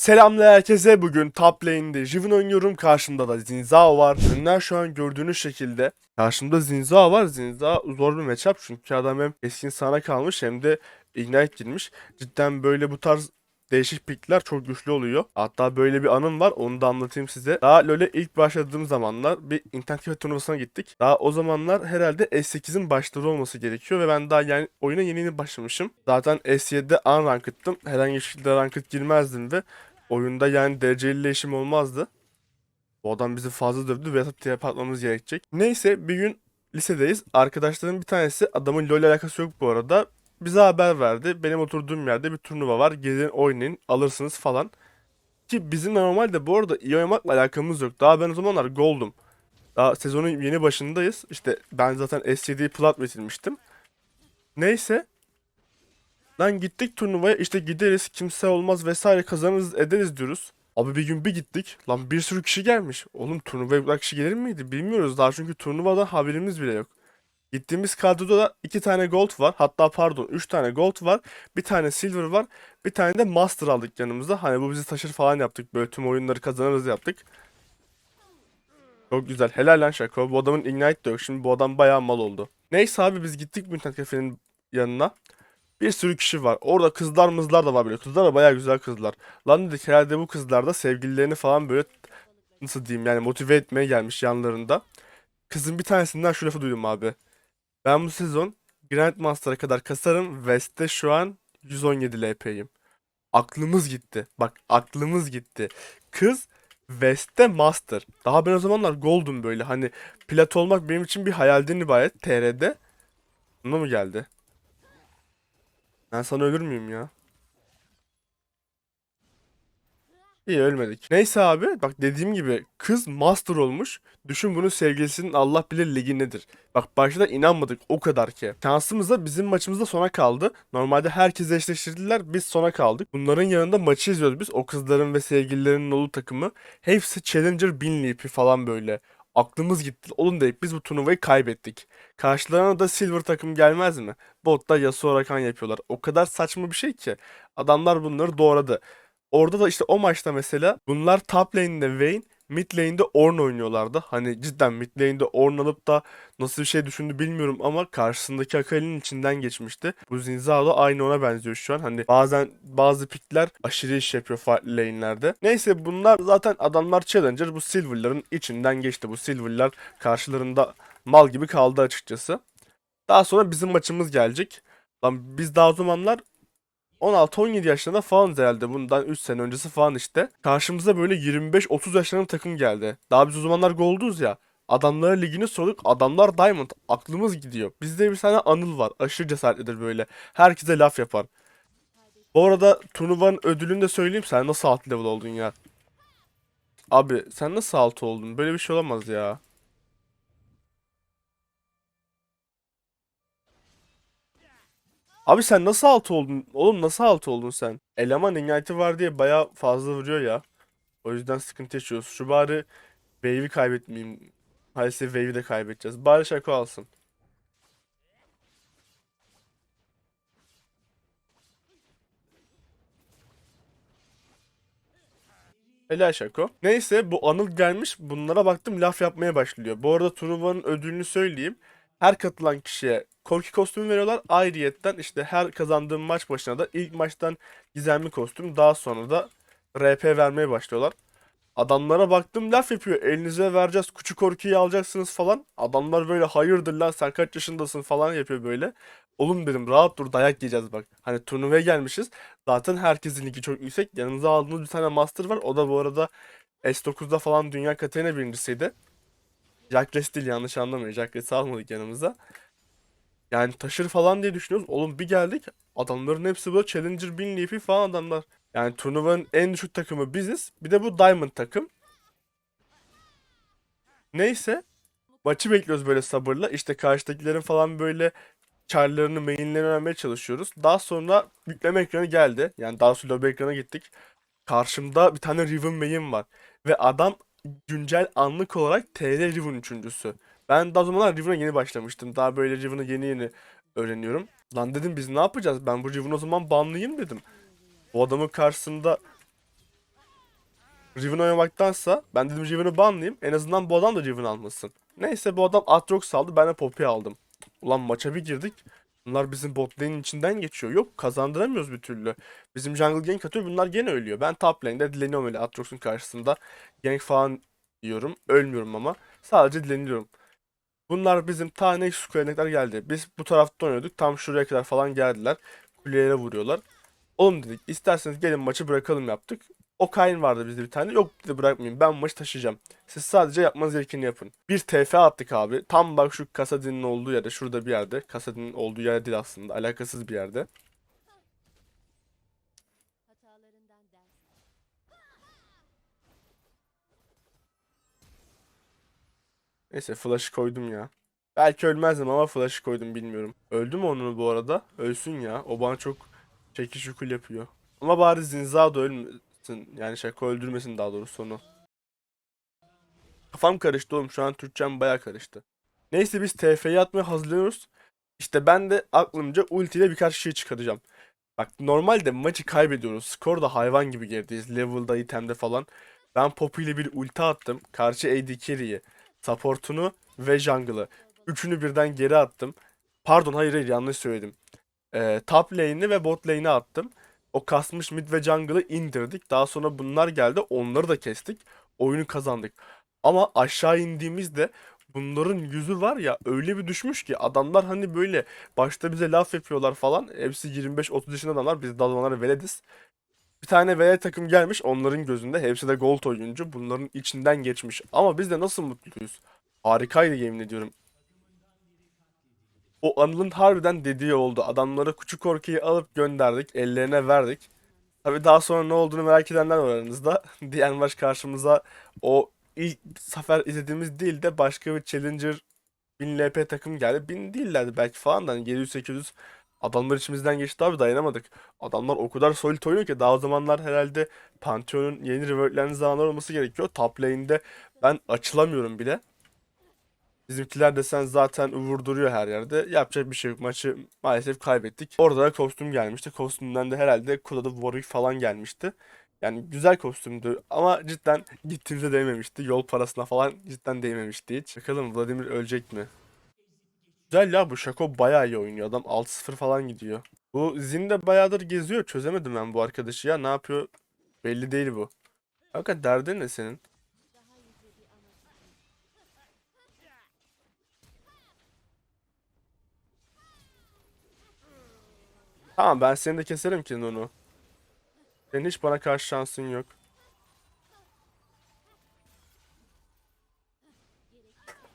Selamlar herkese bugün top lane'de Riven oynuyorum karşımda da Zinzao var Ürünler şu an gördüğünüz şekilde Karşımda Zinzao var Zinzao zor bir matchup çünkü adam hem eskin sana kalmış hem de Ignite girmiş Cidden böyle bu tarz değişik pickler çok güçlü oluyor. Hatta böyle bir anım var onu da anlatayım size. Daha LoL'e ilk başladığım zamanlar bir internet kafe turnuvasına gittik. Daha o zamanlar herhalde S8'in başları olması gerekiyor ve ben daha yani oyuna yeni yeni başlamışım. Zaten S7'de unranked'tım. Herhangi bir şekilde ranked girmezdim ve oyunda yani dereceli işim olmazdı. Bu adam bizi fazla dövdü ve TP atmamız gerekecek. Neyse bir gün lisedeyiz. Arkadaşlarım bir tanesi adamın LoL alakası yok bu arada. Bize haber verdi. Benim oturduğum yerde bir turnuva var. Gelin oynayın alırsınız falan. Ki bizim normalde bu arada iyi oynamakla alakamız yok. Daha ben o zamanlar gold'um. Daha sezonun yeni başındayız. İşte ben zaten S7'yi plat bitirmiştim. Neyse. Lan gittik turnuvaya işte gideriz kimse olmaz vesaire kazanırız ederiz diyoruz. Abi bir gün bir gittik. Lan bir sürü kişi gelmiş. Oğlum turnuvaya bu kadar kişi gelir miydi? Bilmiyoruz daha çünkü turnuvadan haberimiz bile yok. Gittiğimiz kadroda da iki tane gold var. Hatta pardon üç tane gold var. Bir tane silver var. Bir tane de master aldık yanımıza. Hani bu bizi taşır falan yaptık. Böyle tüm oyunları kazanırız yaptık. Çok güzel. Helal lan Şako. Bu adamın ignite de yok. Şimdi bu adam bayağı mal oldu. Neyse abi biz gittik bu internet kafenin yanına. Bir sürü kişi var. Orada kızlar mızlar da var böyle. Kızlar da bayağı güzel kızlar. Lan dedik herhalde bu kızlar da sevgililerini falan böyle nasıl diyeyim yani motive etmeye gelmiş yanlarında. Kızın bir tanesinden şu lafı duydum abi. Ben bu sezon Grandmaster'a kadar kasarım. West'te şu an 117 LP'yim. Aklımız gitti. Bak aklımız gitti. Kız West'te Master. Daha ben o zamanlar Gold'um böyle. Hani plat olmak benim için bir hayalden ibaret. TR'de. Buna mı geldi? Ben sana ölür müyüm ya? İyi ölmedik. Neyse abi bak dediğim gibi kız master olmuş. Düşün bunun sevgilisinin Allah bilir ligi nedir. Bak başta inanmadık o kadar ki. Şansımız da bizim maçımızda sona kaldı. Normalde herkesi eşleştirdiler biz sona kaldık. Bunların yanında maçı izliyoruz biz. O kızların ve sevgililerinin olduğu takımı. Hepsi Challenger 1000 lipi falan böyle. Aklımız gitti. Oğlum deyip biz bu turnuvayı kaybettik. Karşılarına da Silver takım gelmez mi? Botta Yasuo Rakan yapıyorlar. O kadar saçma bir şey ki. Adamlar bunları doğradı. Orada da işte o maçta mesela bunlar top lane'de Vayne, mid lane'de Ornn oynuyorlardı. Hani cidden mid lane'de Ornn alıp da nasıl bir şey düşündü bilmiyorum ama karşısındaki Akali'nin içinden geçmişti. Bu Zinzao da aynı ona benziyor şu an. Hani bazen bazı pickler aşırı iş yapıyor farklı lane'lerde. Neyse bunlar zaten adamlar Challenger bu Silver'ların içinden geçti. Bu Silver'lar karşılarında mal gibi kaldı açıkçası. Daha sonra bizim maçımız gelecek. Lan biz daha o zamanlar 16-17 yaşlarında falan herhalde bundan 3 sene öncesi falan işte. Karşımıza böyle 25-30 yaşlarında takım geldi. Daha biz o zamanlar golduz ya. Adamlara ligini sorduk. Adamlar Diamond. Aklımız gidiyor. Bizde bir tane Anıl var. Aşırı cesaretlidir böyle. Herkese laf yapar. Bu arada turnuvanın ödülünü de söyleyeyim. Sen nasıl alt level oldun ya? Abi sen nasıl altı oldun? Böyle bir şey olamaz ya. Abi sen nasıl altı oldun? Oğlum nasıl altı oldun sen? Eleman ignite'i var diye baya fazla vuruyor ya. O yüzden sıkıntı yaşıyoruz. Şu bari wave'i kaybetmeyeyim. Maalesef wave'i de kaybedeceğiz. Bari Şako alsın. Helal Şako. Neyse bu Anıl gelmiş. Bunlara baktım laf yapmaya başlıyor. Bu arada turnuvanın ödülünü söyleyeyim. Her katılan kişiye korki kostümü veriyorlar. Ayrıyetten işte her kazandığım maç başına da ilk maçtan gizemli kostüm daha sonra da RP vermeye başlıyorlar. Adamlara baktım laf yapıyor. Elinize vereceğiz. Küçük korkiyi alacaksınız falan. Adamlar böyle hayırdır lan sen kaç yaşındasın falan yapıyor böyle. Oğlum dedim rahat dur dayak yiyeceğiz bak. Hani turnuvaya gelmişiz. Zaten herkesin ligi çok yüksek. Yanınıza aldığınız bir tane master var. O da bu arada S9'da falan dünya Katarina birincisiydi. Jack değil yanlış anlamayın. Jack almadık yanımıza. Yani taşır falan diye düşünüyoruz. Oğlum bir geldik. Adamların hepsi böyle Challenger 1000 lipi falan adamlar. Yani turnuvanın en düşük takımı biziz. Bir de bu Diamond takım. Neyse. Maçı bekliyoruz böyle sabırla. İşte karşıdakilerin falan böyle çarlarını, mainlerini öğrenmeye çalışıyoruz. Daha sonra yükleme ekranı geldi. Yani daha sonra lobby ekrana gittik. Karşımda bir tane Riven main var. Ve adam güncel anlık olarak TL Riven üçüncüsü. Ben daha zamanlar Riven'a yeni başlamıştım. Daha böyle Riven'ı yeni yeni öğreniyorum. Lan dedim biz ne yapacağız? Ben bu Riven'ı o zaman banlayayım dedim. Bu adamın karşısında Riven oynamaktansa ben dedim Riven'ı banlayayım. En azından bu adam da Riven almasın. Neyse bu adam Aatrox aldı. Ben de Poppy aldım. Ulan maça bir girdik. Bunlar bizim bot lane'in içinden geçiyor. Yok kazandıramıyoruz bir türlü. Bizim jungle gank atıyor. Bunlar gene ölüyor. Ben top lane'de dileniyorum öyle Aatrox'un karşısında. Gank falan yiyorum. Ölmüyorum ama. Sadece dileniyorum. Bunlar bizim ta Nexus kuleye kadar geldi. Biz bu tarafta oynuyorduk. Tam şuraya kadar falan geldiler. Kulelere vuruyorlar. Oğlum dedik isterseniz gelin maçı bırakalım yaptık. O Kayn vardı bizde bir tane. Yok dedi bırakmayayım ben maçı taşıyacağım. Siz sadece yapmanız gerekeni yapın. Bir TF attık abi. Tam bak şu Kasadin'in olduğu yerde. Şurada bir yerde. Kasadin'in olduğu yer değil aslında. Alakasız bir yerde. Neyse flash'ı koydum ya. Belki ölmezdim ama flash'ı koydum bilmiyorum. Öldü mü onun bu arada? Ölsün ya. O bana çok çekiş yukul yapıyor. Ama bari Zinza da ölmesin. Yani şaka öldürmesin daha doğrusu onu. Kafam karıştı oğlum. Şu an Türkçem baya karıştı. Neyse biz TF'yi atmaya hazırlanıyoruz. İşte ben de aklımca ultiyle birkaç şey çıkaracağım. Bak normalde maçı kaybediyoruz. Skor da hayvan gibi gerideyiz. Level'da, itemde falan. Ben Poppy ile bir ulti attım. Karşı AD carry'i, support'unu ve jungle'ı. Üçünü birden geri attım. Pardon hayır hayır yanlış söyledim. Ee, top lane'i ve bot lane'i attım. O kasmış mid ve jungle'ı indirdik. Daha sonra bunlar geldi. Onları da kestik. Oyunu kazandık. Ama aşağı indiğimizde bunların yüzü var ya öyle bir düşmüş ki adamlar hani böyle başta bize laf yapıyorlar falan. Hepsi 25-30 yaşında adamlar. Biz dalmaları velediz. Bir tane velet takım gelmiş onların gözünde. Hepsi de gold oyuncu. Bunların içinden geçmiş. Ama biz de nasıl mutluyuz. Harikaydı yemin ediyorum. O Anıl'ın harbiden dediği oldu. Adamlara küçük korkuyu alıp gönderdik. Ellerine verdik. Tabi daha sonra ne olduğunu merak edenler var aranızda. Diğer maç karşımıza o ilk sefer izlediğimiz değil de başka bir Challenger 1000 LP takım geldi. 1000 değillerdi belki falan da hani 700-800 adamlar içimizden geçti abi dayanamadık. Adamlar o kadar solid oynuyor ki daha zamanlar herhalde Pantheon'un yeni reworklendiği zamanlar olması gerekiyor. Top lane'de ben açılamıyorum bile. Bizimkiler desen zaten vurduruyor her yerde. Yapacak bir şey yok. Maçı maalesef kaybettik. Orada da kostüm gelmişti. Kostümden de herhalde Kuda'da Warwick falan gelmişti. Yani güzel kostümdü ama cidden gittiğimizde değmemişti. Yol parasına falan cidden değmemişti hiç. Bakalım Vladimir ölecek mi? Güzel ya bu Şako bayağı iyi oynuyor. Adam 6-0 falan gidiyor. Bu Zin de bayağıdır geziyor. Çözemedim ben bu arkadaşı ya. Ne yapıyor? Belli değil bu. Hakikaten derdin ne senin? Tamam ben seni de keserim ki onu. Senin hiç bana karşı şansın yok.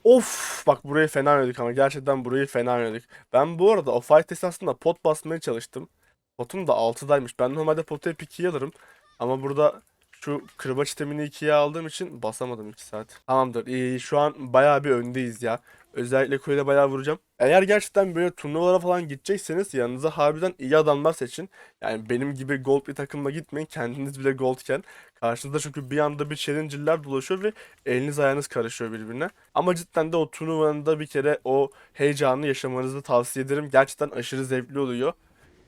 Of bak burayı fena oynadık ama gerçekten burayı fena oynadık. Ben bu arada o fight esnasında pot basmaya çalıştım. Potum da 6'daymış. Ben normalde potu hep 2'ye alırım. Ama burada şu kırbaç itemini 2'ye aldığım için basamadım 2 saat. Tamamdır. İyi, şu an bayağı bir öndeyiz ya. Özellikle kulede bayağı vuracağım. Eğer gerçekten böyle turnuvalara falan gidecekseniz yanınıza harbiden iyi adamlar seçin. Yani benim gibi gold bir takımla gitmeyin. Kendiniz bile goldken. Karşınızda çünkü bir anda bir challenger'lar dolaşıyor ve eliniz ayağınız karışıyor birbirine. Ama cidden de o turnuvanın da bir kere o heyecanı yaşamanızı tavsiye ederim. Gerçekten aşırı zevkli oluyor.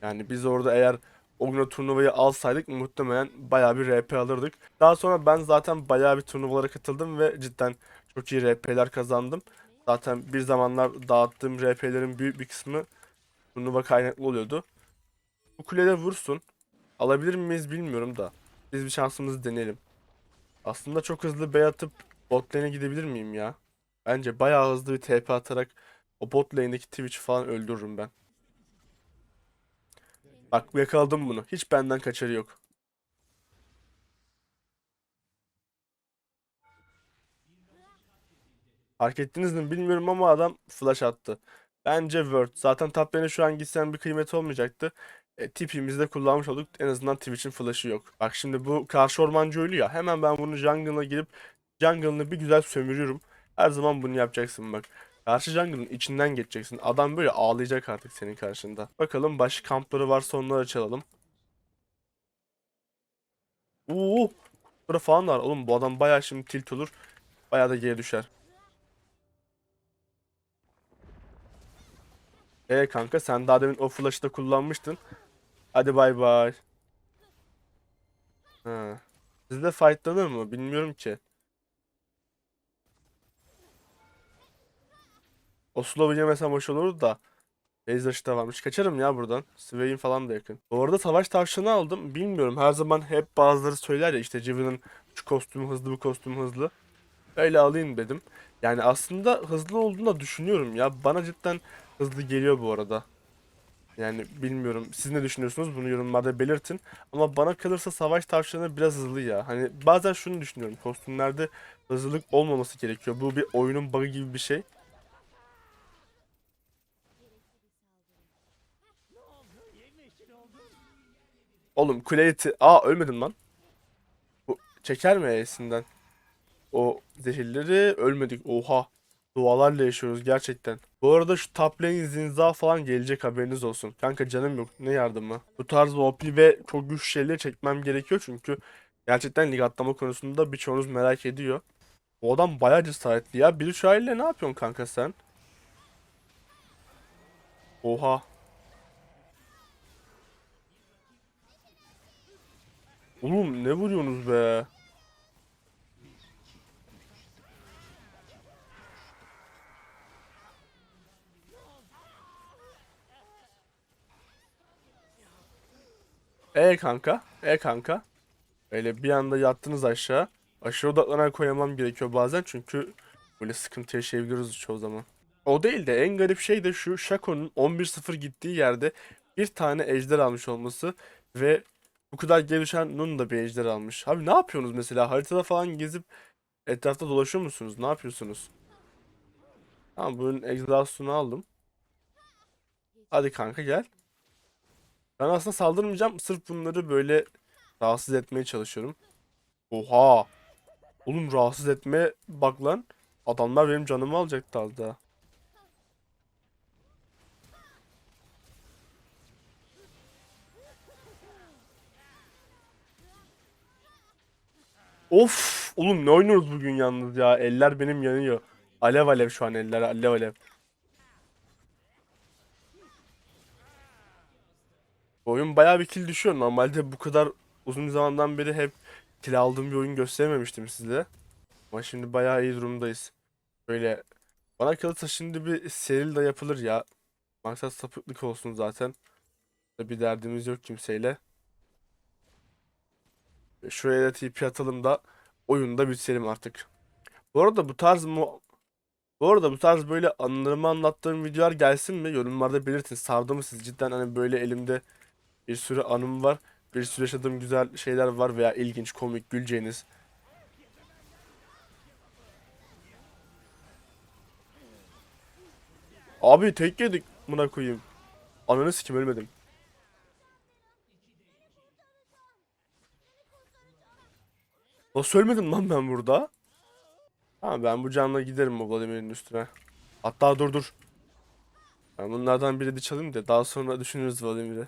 Yani biz orada eğer o gün o turnuvayı alsaydık muhtemelen bayağı bir RP alırdık. Daha sonra ben zaten bayağı bir turnuvalara katıldım ve cidden çok iyi RP'ler kazandım. Zaten bir zamanlar dağıttığım RP'lerin büyük bir kısmı turnuva kaynaklı oluyordu. Bu kulede vursun. Alabilir miyiz bilmiyorum da. Biz bir şansımızı deneyelim. Aslında çok hızlı B atıp bot lane'e gidebilir miyim ya? Bence bayağı hızlı bir TP atarak o bot lane'deki Twitch'i falan öldürürüm ben. Bak yakaladım bunu. Hiç benden kaçarı yok. Fark ettiniz mi bilmiyorum ama adam flash attı. Bence Word. Zaten top şu an gitsen bir kıymeti olmayacaktı. E, tipimizi kullanmış olduk. En azından Twitch'in flash'ı yok. Bak şimdi bu karşı ormancı ölü ya. Hemen ben bunu jungle'a girip jungle'ını bir güzel sömürüyorum. Her zaman bunu yapacaksın bak. Karşı jungle'ın içinden geçeceksin. Adam böyle ağlayacak artık senin karşında. Bakalım başka kampları varsa onları açalım. Oo, burada falan var. Oğlum bu adam bayağı şimdi tilt olur. Bayağı da geri düşer. E kanka sen daha demin o flash'ı da kullanmıştın. Hadi bay bay. Ha. Sizde fightlanır mı? Bilmiyorum ki. O slow yemesem hoş olurdu da. Da varmış. Kaçarım ya buradan. Swain falan da yakın. Bu arada savaş tavşanı aldım. Bilmiyorum. Her zaman hep bazıları söyler ya işte Jiven'ın şu kostümü hızlı bu kostüm hızlı. Öyle alayım dedim. Yani aslında hızlı olduğunu da düşünüyorum ya. Bana cidden hızlı geliyor bu arada. Yani bilmiyorum. Siz ne düşünüyorsunuz? Bunu yorumlarda belirtin. Ama bana kalırsa savaş tavşanı biraz hızlı ya. Hani bazen şunu düşünüyorum. Kostümlerde hızlılık olmaması gerekiyor. Bu bir oyunun bug'ı gibi bir şey. Oğlum ti- Aa ölmedim lan. Bu çeker mi E'sinden? O zehirleri ölmedik. Oha. Dualarla yaşıyoruz gerçekten. Bu arada şu top zinza falan gelecek haberiniz olsun. Kanka canım yok. Ne yardımı? Bu tarz OP ve çok güçlü şeyleri çekmem gerekiyor çünkü gerçekten lig atlama konusunda birçoğunuz merak ediyor. Bu adam bayağı cesaretli ya. Bir şu ne yapıyorsun kanka sen? Oha. Oğlum ne vuruyorsunuz be? E kanka, e kanka. Öyle bir anda yattınız aşağı. Aşağı odaklanan koyamam gerekiyor bazen çünkü böyle sıkıntı yaşayabiliriz çoğu zaman. O değil de en garip şey de şu Shaco'nun 11-0 gittiği yerde bir tane ejder almış olması ve bu kadar gelişen Nun da bir ejder almış. Abi ne yapıyorsunuz mesela? Haritada falan gezip etrafta dolaşıyor musunuz? Ne yapıyorsunuz? Tamam bunun egzastunu aldım. Hadi kanka gel. Ben aslında saldırmayacağım. Sırf bunları böyle rahatsız etmeye çalışıyorum. Oha. Oğlum rahatsız etme bak lan. Adamlar benim canımı alacaktı az daha. Of! Oğlum ne oynuyoruz bugün yalnız ya. Eller benim yanıyor. Alev alev şu an eller alev alev. Oyun bayağı bir kill düşüyor. Normalde bu kadar uzun zamandan beri hep kill aldığım bir oyun göstermemiştim size. Ama şimdi bayağı iyi durumdayız. Böyle bana kalırsa şimdi bir seril de yapılır ya. Maksat sapıklık olsun zaten. Bir derdimiz yok kimseyle. Şuraya da TP atalım da oyunda bitirelim artık. Bu arada bu tarz mu bu arada bu tarz böyle anılarımı anlattığım videolar gelsin mi? Yorumlarda belirtin. Sardı mı siz? Cidden hani böyle elimde bir sürü anım var. Bir sürü yaşadığım güzel şeyler var veya ilginç, komik, güleceğiniz. Abi tek yedik buna koyayım. Ananı sikim ölmedim. Nasıl ölmedim lan ben burada? Ha ben bu canla giderim o Vladimir'in üstüne. Hatta dur dur. Ben bunlardan biri de çalayım da daha sonra düşünürüz Vladimir'i.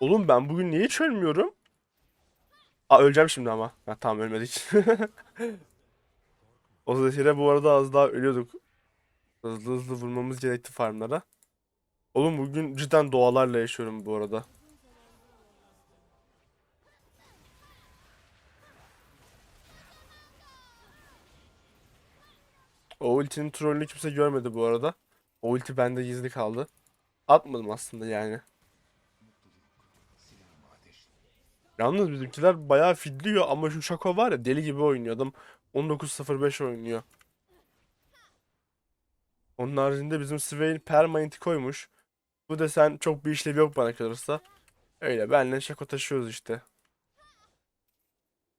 Oğlum ben bugün niye hiç ölmüyorum? Aa öleceğim şimdi ama. Ha, tamam ölmedik. O zehire bu arada az daha ölüyorduk. Hızlı hızlı vurmamız gerekti farmlara. Oğlum bugün cidden doğalarla yaşıyorum bu arada. O ultinin trollünü kimse görmedi bu arada. O ulti bende gizli kaldı. Atmadım aslında yani. Yalnız bizimkiler bayağı fidliyor ama şu Şako var ya deli gibi oynuyor. Adam 19.05 oynuyor. Onun haricinde bizim Swain permanent'i koymuş. Bu desen çok bir işlevi yok bana kalırsa. Öyle benle Şako taşıyoruz işte.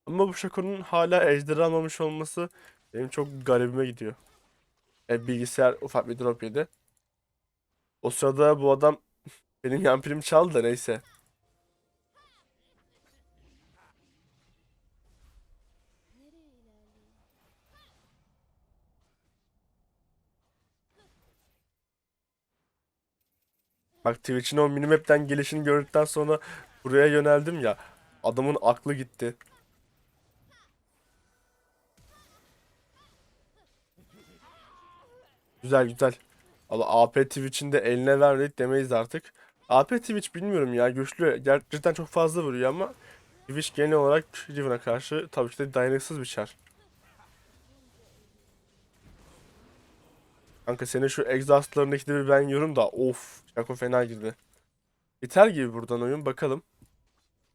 Ama bu Şako'nun hala ejderi almamış olması benim çok garibime gidiyor. E, bilgisayar ufak bir drop yedi. O sırada bu adam benim yan prim çaldı da neyse. Bak Twitch'in o minimap'ten gelişini gördükten sonra buraya yöneldim ya. Adamın aklı gitti. Güzel güzel. Allah AP Twitch'in de eline vermedik demeyiz artık. AP Twitch bilmiyorum ya güçlü. Gerçekten çok fazla vuruyor ama Twitch genel olarak Riven'a karşı tabii ki de dayanıksız bir çar. Kanka senin şu exhaustlarındaki de bir ben yorum da of Şako fena girdi. Biter gibi buradan oyun bakalım.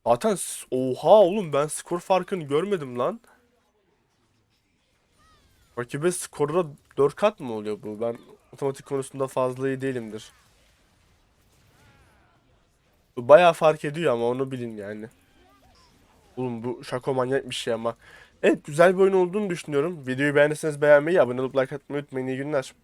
Zaten oha oğlum ben skor farkını görmedim lan. Rakibe skorda 4 kat mı oluyor bu? Ben matematik konusunda fazla iyi değilimdir. Bu bayağı fark ediyor ama onu bilin yani. Oğlum bu şako manyak bir şey ama. Evet güzel bir oyun olduğunu düşünüyorum. Videoyu beğendiyseniz beğenmeyi, abone olup like atmayı unutmayın. İyi günler.